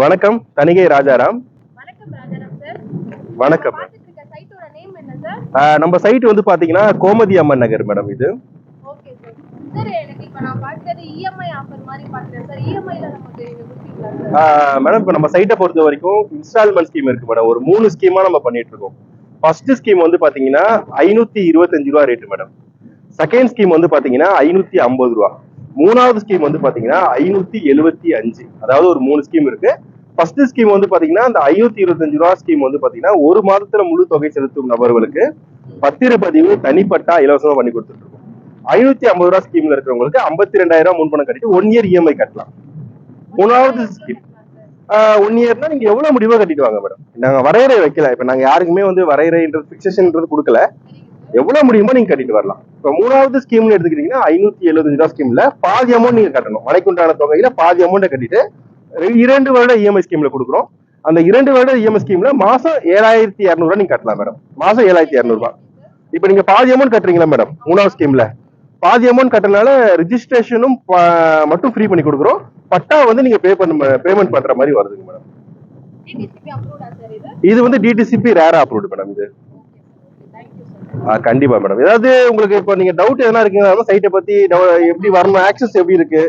வணக்கம் தணிகை ராஜாராம். வணக்கம் நம்ம சைட் வந்து பாத்தீங்கன்னா கோமதி அம்மன் நகர் மேடம் இது. சார் ஆஹ் மேடம் இப்போ நம்ம சைட்டை பொறுத்த வரைக்கும் இன்ஸ்டால்மெண்ட் ஸ்கீம் இருக்கு மேடம். ஒரு மூணு ஸ்கீமா நம்ம பண்ணிட்டு இருக்கோம். ஃபர்ஸ்ட் ஸ்கீம் வந்து பாத்தீங்கன்னா ஐநூத்தி இருபத்தஞ்சு ரூபா ரேட்டு மேடம். செகண்ட் ஸ்கீம் வந்து பாத்தீங்கன்னா ஐநூத்தி ஐம்பது ரூபா. மூணாவது ஸ்கீம் வந்து பாத்தீங்கன்னா ஐநூத்தி எழுபத்தி அஞ்சு. அதாவது ஒரு மூணு ஸ்கீம் இருக்கு. ஃபர்ஸ்ட் ஸ்கீம் வந்து பாத்தீங்கன்னா அந்த ஐநூத்தி இருபத்தஞ்சு ரூபா ஸ்கீம் வந்து பாத்தீங்கன்னா ஒரு மாதத்துல முழு தொகை செலுத்தும் நபர்களுக்கு பத்திரப்பதிவு தனிப்பட்டா இலவசமா பண்ணி கொடுத்துட்டு இருக்கோம் ஐநூத்தி ஐம்பது ரூபா ஸ்கீம்ல இருக்கிறவங்களுக்கு ஐம்பத்தி ரெண்டாயிரம் ரூபாய் முன்பணம் கட்டிட்டு ஒன் இயர் இஎம்ஐ கட்டலாம். மூணாவது ஸ்கீம் ஒன் இயர்னா நீங்க எவ்வளவு முடிவோ கட்டிட்டு வாங்க மேடம் நாங்க வரையறை வைக்கல. இப்ப நாங்க யாருக்குமே வந்து வரையறைன்றது பிக்சேஷன்ன்றது கொடுக்கல. எவ்வளவு முடியுமோ நீங்க கட்டிட்டு வரலாம். இப்ப மூணாவது ஸ்கீம்னு எடுத்துக்கிட்டீங்கன்னா ஐநூத்தி எழுபத்தஞ்சு ரூபா ஸ்கீம்ல பாதி அமௌண்ட் நீங்க கட்டணும். மலைக்குண்டான தொகையில பாதி அமௌண்ட்டை கட்டிட்டு இரண்டு வருட இஎம்ஐ ஸ்கீம்ல கொடுக்குறோம். அந்த இரண்டு வருட இஎம்ஐ ஸ்கீம்ல மாசம் ஏழாயிரத்தி இரநூறுவா நீங்க கட்டலாம் மேடம் மாசம் ஏழாயிரத்தி இரநூறுவா இப்ப நீங்க பாதி அமௌண்ட் கட்டுறீங்களா மேடம் மூணாவது ஸ்கீம்ல பாதி அமௌண்ட் கட்டனால ரிஜிஸ்ட்ரேஷனும் மட்டும் ஃப்ரீ பண்ணி கொடுக்குறோம். பட்டா வந்து நீங்க பே பண்ண பேமெண்ட் பண்ற மாதிரி வருதுங்க மேடம் இது வந்து டிடிசிபி ரேரா அப்ரூவ்டு மேடம் இது. ஆ, கண்டிப்பா மேடம் ஏதாவது உங்களுக்கு இப்போ நீங்க டவுட் எதனா இருக்குங்க சைட்டை பத்தி டவு- எப்படி வரணும் ஆக்சஸ் எப்படி இருக்கு?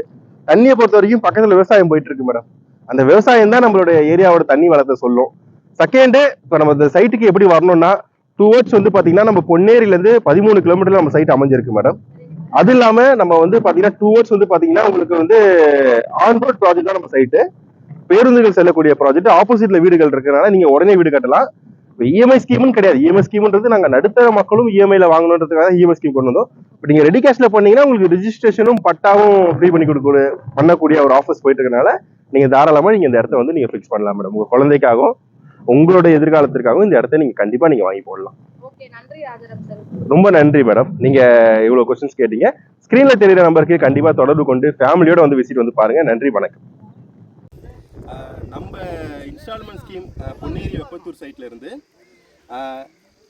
தண்ணியை பொறுத்த வரைக்கும் பக்கத்துல விவசாயம் போயிட்டு இருக்கு மேடம் அந்த விவசாயம் தான் நம்மளுடைய ஏரியாவோட தண்ணி வளத்தை சொல்லும். செகண்டு இப்போ நம்ம இந்த சைட்டுக்கு எப்படி வரணும்னா டூ ஹவர்ஸ் வந்து பார்த்தீங்கன்னா நம்ம பொன்னேரியிலேருந்து பதிமூணு கிலோமீட்டர்ல நம்ம சைட் அமைஞ்சிருக்கு மேடம் அது இல்லாம நம்ம வந்து பாத்தீங்கன்னா டூ ஹவர்ஸ் வந்து பாத்தீங்கன்னா உங்களுக்கு வந்து ஆன் ரோட் ப்ராஜெக்ட் தான் நம்ம சைட்டு பேருந்துகள் செல்லக்கூடிய ப்ராஜெக்ட் ஆப்போசிட்ல வீடுகள் இருக்கிறனால நீங்க உடனே வீடு கட்டலாம். இஎம்ஐ ஸ்கீமும் கிடையாது. இஎம்ஐ ஸ்கீம்ன்றது நாங்க நடுத்தர மக்களும் இஎம்ஐல வாங்கணுன்றதுக்காக இஎம்ஐ ஸ்கீம் கொண்டு வந்தோம். இப்போ நீங்க ரெடி கேஷ்ல பண்ணீங்கன்னா உங்களுக்கு ரிஜிஸ்ட்ரேஷனும் பட்டாவும் ஃப்ரீ பண்ணி கொடுக்க பண்ணக்கூடிய ஒரு ஆஃபர்ஸ் போயிட்டு இருக்கனால நீங்க தாராளமா நீங்க இந்த இடத்த வந்து நீங்க ஃபிக்ஸ் பண்ணலாம் மேடம் உங்க குழந்தைக்காகவும் உங்களோட எதிர்காலத்திற்காகவும் இந்த இடத்த நீங்க கண்டிப்பா நீங்க வாங்கி போடலாம். ரொம்ப நன்றி மேடம் நீங்க இவ்வளவு கொஸ்டின்ஸ் கேட்டீங்க. ஸ்கிரீன்ல தெரியுற நம்பருக்கு கண்டிப்பா தொடர்பு கொண்டு ஃபேமிலியோட வந்து விசிட் வந்து பாருங்க. நன்றி வணக்கம். நம்ம இன்ஸ்டால்மெண்ட் ஸ்கீம் பொன்னேரி வெப்பத்தூர் சைட்ல இருந்து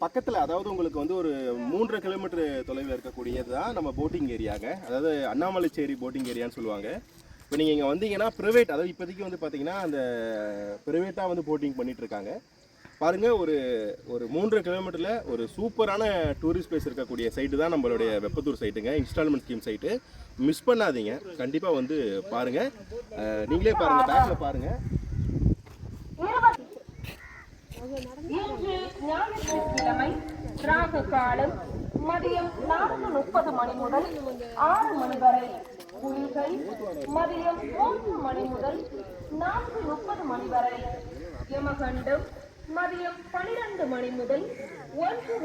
பக்கத்தில் அதாவது உங்களுக்கு வந்து ஒரு மூன்றரை கிலோமீட்டர் தொலைவில் இருக்கக்கூடியது தான் நம்ம போட்டிங் ஏரியாங்க அதாவது அண்ணாமலைச்சேரி போட்டிங் ஏரியான்னு சொல்லுவாங்க. இப்போ நீங்கள் இங்கே வந்தீங்கன்னா ப்ரைவேட் அதாவது இப்போதைக்கு வந்து பார்த்தீங்கன்னா அந்த ப்ரைவேட்டாக வந்து போட்டிங் பண்ணிகிட்ருக்காங்க பாருங்கள் ஒரு ஒரு மூன்று கிலோமீட்டரில் ஒரு சூப்பரான டூரிஸ்ட் பிளேஸ் இருக்கக்கூடிய சைட்டு தான் நம்மளுடைய வெப்பத்தூர் சைட்டுங்க இன்ஸ்டால்மெண்ட் ஸ்கீம் சைட்டு மிஸ் பண்ணாதீங்க. கண்டிப்பாக வந்து பாருங்கள் நீங்களே பாருங்கள் பேக்கில் பாருங்கள் இன்று ஞாயிற்றுக்கிழமை ராகு காலம் மதியம் நான்கு முப்பது மணி முதல் ஆறு மணி வரை. குளிகை மதியம் மூன்று மணி முதல் நான்கு முப்பது மணி வரை. யமகண்டம் மதியம் பனிரெண்டு மணி முதல் ஒன்று